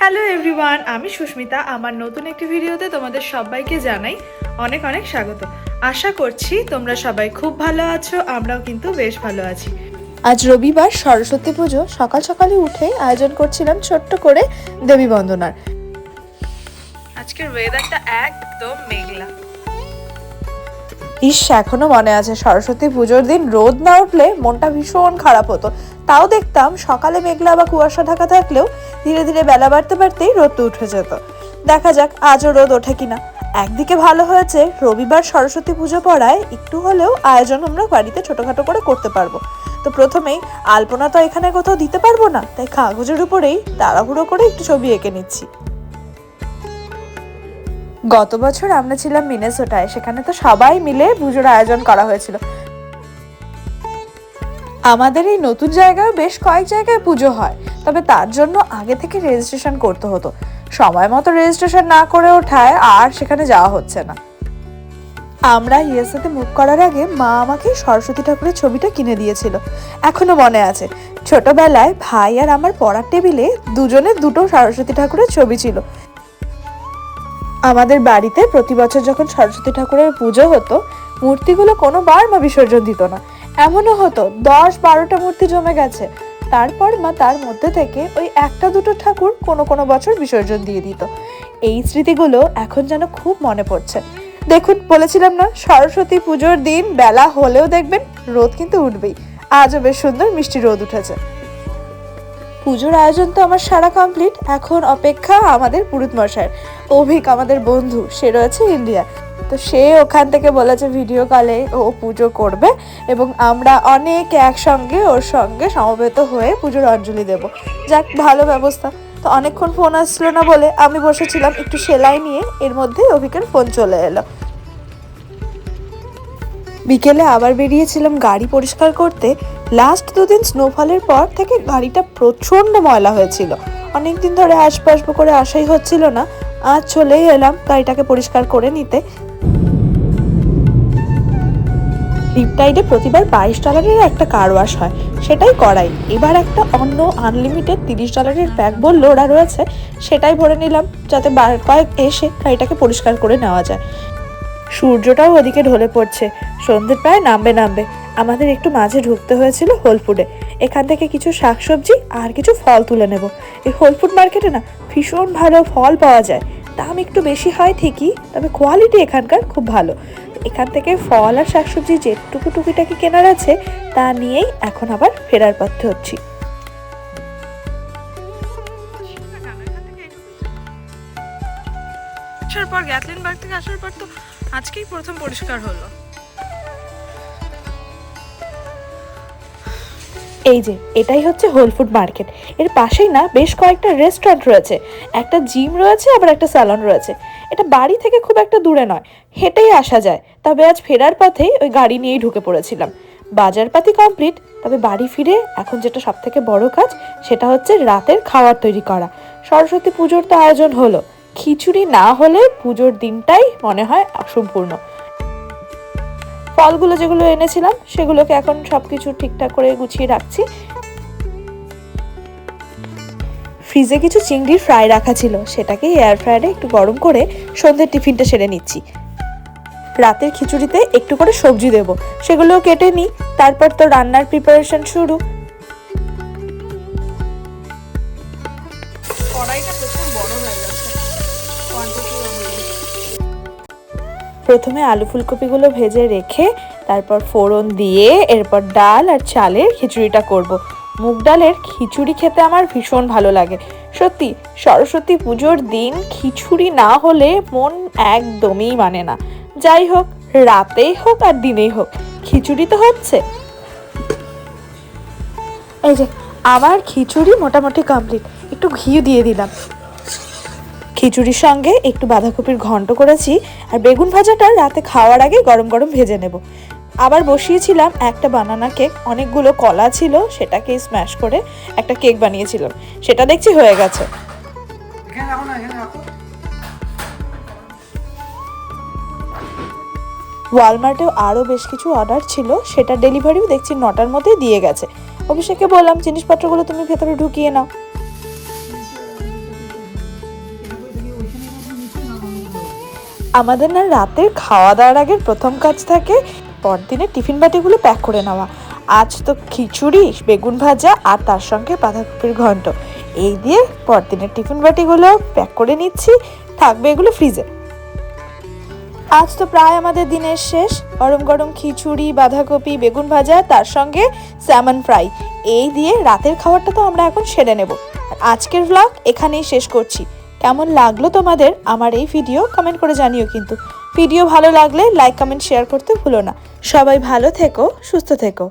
Hello everyone আমি সুস্মিতা। আমার নতুন একটি ভিডিওতে তোমাদের সবাইকে জানাই অনেক অনেক স্বাগত। আশা করছি তোমরা সবাই খুব ভালো আছো, আমরাও কিন্তু বেশ ভালো আছি। আজ রবিবার, সরস্বতী পুজো। সকাল সকালে উঠে আয়োজন করছিলাম ছোট্ট করে দেবী বন্দনার। আজকের ওয়েদারটা একদম মেঘলা। ইস, এখনও মনে আছে সরস্বতী পুজোর দিন রোদ না উঠলে মনটা ভীষণ খারাপ হতো। তাও দেখতাম সকালে মেঘলা বা কুয়াশা ঢাকা থাকলেও ধীরে ধীরে বেলা বাড়তে বাড়তেই রোদ উঠে যেত। দেখা যাক আজও রোদ ওঠে কিনা। একদিকে ভালো হয়েছে, রবিবার সরস্বতী পুজো পড়ায় একটু হলেও আয়োজন আমরা বাড়িতে ছোটখাটো করে করতে পারব। তো প্রথমেই আলপনা তো এখানে কোথাও দিতে পারব না, তাই কাগজের উপরেই তাড়াহুড়ো করে একটু ছবি এঁকে নিচ্ছি। গত বছর আমরা ছিলাম মিনেসোটায়, সেখানে তো সবাই মিলে পুজোর আয়োজন করা হয়েছিল। আমাদের এই নতুন জায়গায় বেশ কয়েক জায়গায় পুজো হয়, তবে তার জন্য আগে থেকে রেজিস্ট্রেশন করতে হতো। সময় মতো রেজিস্ট্রেশন না করে ওঠায় আর সেখানে যাওয়া হচ্ছে না। আমরা ইয়েসাতে মুখ করার আগে মা আমাকে সরস্বতী ঠাকুরের ছবিটা কিনে দিয়েছিল। এখনও মনে আছে। ছোটবেলায় ভাই আর আমার পড়ার টেবিলে দুজনে দুটো সরস্বতী ঠাকুরের ছবি ছিল। আমাদের বাড়িতে প্রতি বছর যখন সরস্বতী ঠাকুরের পুজো হতো, মূর্তিগুলো কোনো বার মা বিসর্জন দিত না। এমনও হতো, দশ বারোটা মূর্তি জমে গেছে। তারপর মা তার মধ্যে থেকে ওই একটা দুটো ঠাকুর কোনো কোনো বছর বিসর্জন দিয়ে দিত। এই স্মৃতিগুলো এখন যেন খুব মনে পড়ছে। দেখুন, বলেছিলাম না, সরস্বতী পুজোর দিন বেলা হলেও দেখবেন রোদ কিন্তু উঠবেই। আজও বেশ সুন্দর মিষ্টি রোদ উঠেছে। পুজোর আয়োজন তো আমার সারা কমপ্লিট। এখন অপেক্ষা আমাদের পুরুত মশাইয়ের অভিক আমাদের বন্ধু, সে রয়েছে ইন্ডিয়া। তো সে ওখান থেকে বলেছে ভিডিও কলে ও পুজো করবে এবং আমরা অনেক একসঙ্গে ওর সঙ্গে সমবেত হয়ে পুজোর অঞ্জলি দেব। যাক, ভালো ব্যবস্থা। তো অনেকক্ষণ ফোন আসলো না বলে আমি বসেছিলাম একটু সেলাই নিয়ে, এর মধ্যে অভিকের ফোন চলে এলো। বিকেলে আবার বেরিয়েছিলাম গাড়ি পরিষ্কার করতে। লাস্ট দুদিন স্নোফলের পর থেকে গাড়িটা প্রচণ্ড ময়লা হয়েছিল। অনেকদিন ধরে আসব করে আসাই হচ্ছিল না। আজ চলেই এলাম গাড়িটাকে পরিষ্কার করে নিতে। রিপটাইডে প্রতিবার বাইশ ডলারের একটা কার ওয়াশ হয়, সেটাই করাই। এবার একটা অন্য আনলিমিটেড তিরিশ ডলারের প্যাক বলল, ওরা রয়েছে, সেটাই ভরে নিলাম, যাতে বার কয়েক এসে গাড়িটাকে পরিষ্কার করে নেওয়া যায়। সূর্যটাও ওদিকে ঢলে পড়ছে সন্ধ্যে প্রায় নামবে নামবে। আমাদের একটু মাঝে ঢুকতে হয়েছিল হোলফুডে। এখান থেকে কিছু শাকসবজি আর কিছু ফল তুলে নেব। এই হোলফুড মার্কেটে না ভীষণ ভালো ফল পাওয়া যায়। দাম একটু বেশি হয় ঠিকই, তবে কোয়ালিটি এখানকার খুব ভালো। এখান থেকে ফল আর শাকসবজি যেটুকু টুকিটাকি কেনার আছে তা নিয়েই এখন আবার ফেরার পথে হচ্ছি। আসার পর গ্যাথলিনবার্গ থেকে আসার পর তো আজকেই প্রথম পরিষ্কার হলো। এই যে এটাই হচ্ছে হোল ফুড মার্কেট। এর পাশেই না বেশ কয়েকটা রেস্টুরেন্ট রয়েছে। একটা জিম রয়েছে আবার একটা স্যালন রয়েছে। এটা বাড়ি থেকে খুব একটা দূরে নয়, হেঁটেই আসা যায়। তবে আজ ফেরার পথেই ওই গাড়ি নিয়েই ঢুকে পড়েছিলাম। বাজারপাতি কমপ্লিট তবে বাড়ি ফিরে এখন যেটা সব থেকে বড় কাজ, সেটা হচ্ছে রাতের খাবার তৈরি করা। সরস্বতী পুজোর তো আয়োজন হলো। খিচুড়ি না হলে পুজোর দিনটাই মনে হয় অসম্পূর্ণ। ফলগুলো যেগুলো এনেছিলাম, সেগুলোকে এখন সবকিছু ঠিকঠাক করে গুছিয়ে রাখছি। ফ্রিজে কিছু চিংড়ির ফ্রাই রাখা ছিল। সেটাকে এয়ার ফ্রায়ারে একটু গরম করে সন্ধ্যের টিফিনটা সেরে নিচ্ছি। রাতের খিচুড়িতে একটু করে সবজি দেব। সেগুলো কেটে নিই তারপর তো রান্নার প্রিপারেশন শুরু। কড়াইটা প্রচুর বড় হয়ে গেছে। প্রথমে আলু ফুলকপিগুলো ভেজে রেখে তারপর ফোড়ন দিয়ে এরপর ডাল আর চালের খিচুড়িটা করব। মুগ ডালের খিচুড়ি খেতে আমার ভীষণ ভালো লাগে। সত্যি, সরস্বতী পুজোর দিন খিচুড়ি না হলে মন একদমই মানে না। যাই হোক, রাতেই হোক আর দিনেই হোক, খিচুড়ি তো হচ্ছে। এই যে, আমার খিচুড়ি মোটামুটি কমপ্লিট একটু ঘি দিয়ে দিলাম। খিচুড়ির সঙ্গে একটু বাঁধাকপির ঘন্ট করেছি, আর বেগুন ভাজাটা রাতে খাওয়ার আগে গরম গরম ভেজে নেব। আবার বসিয়েছিলাম একটা বানানা কেক অনেকগুলো কলা ছিল সেটাকে স্ম্যাশ করে একটা কেক বানিয়েছিলাম। সেটা দেখছি হয়ে গেছে। ওয়ালমার্টেও আরও বেশ কিছু অর্ডার ছিল সেটা ডেলিভারিও দেখছি নটার মধ্যে দিয়ে গেছে। অভিষেককে বললাম জিনিসপত্রগুলো তুমি ভেতরে ঢুকিয়ে নাও। আমাদের না রাতের খাওয়া দাওয়ার আগের প্রথম কাজ থাকে পরদিনে টিফিন বাটিগুলো প্যাক করে নেওয়া। আজ তো খিচুড়ি, বেগুন ভাজা আর তার সঙ্গে বাঁধাকপির ঘন্ট। এই দিয়ে পরদিনের টিফিন বাটিগুলো প্যাক করে নিচ্ছি। থাকবে এগুলো ফ্রিজে আজ তো প্রায় আমাদের দিনের শেষ। গরম গরম খিচুড়ি, বাঁধাকপি, বেগুন ভাজা, তার সঙ্গে স্যামন ফ্রাই এই দিয়ে রাতের খাবারটা তো আমরা এখন সেরে নেব। আজকের ব্লগ এখানেই শেষ করছি। কেমন লাগল তোমাদের আমার এই ভিডিও কমেন্ট করে জানিও কিন্তু। ভিডিও ভালো লাগলে লাইক কমেন্ট শেয়ার করতে ভুলো না। সবাই ভালো থেকো, সুস্থ থেকো।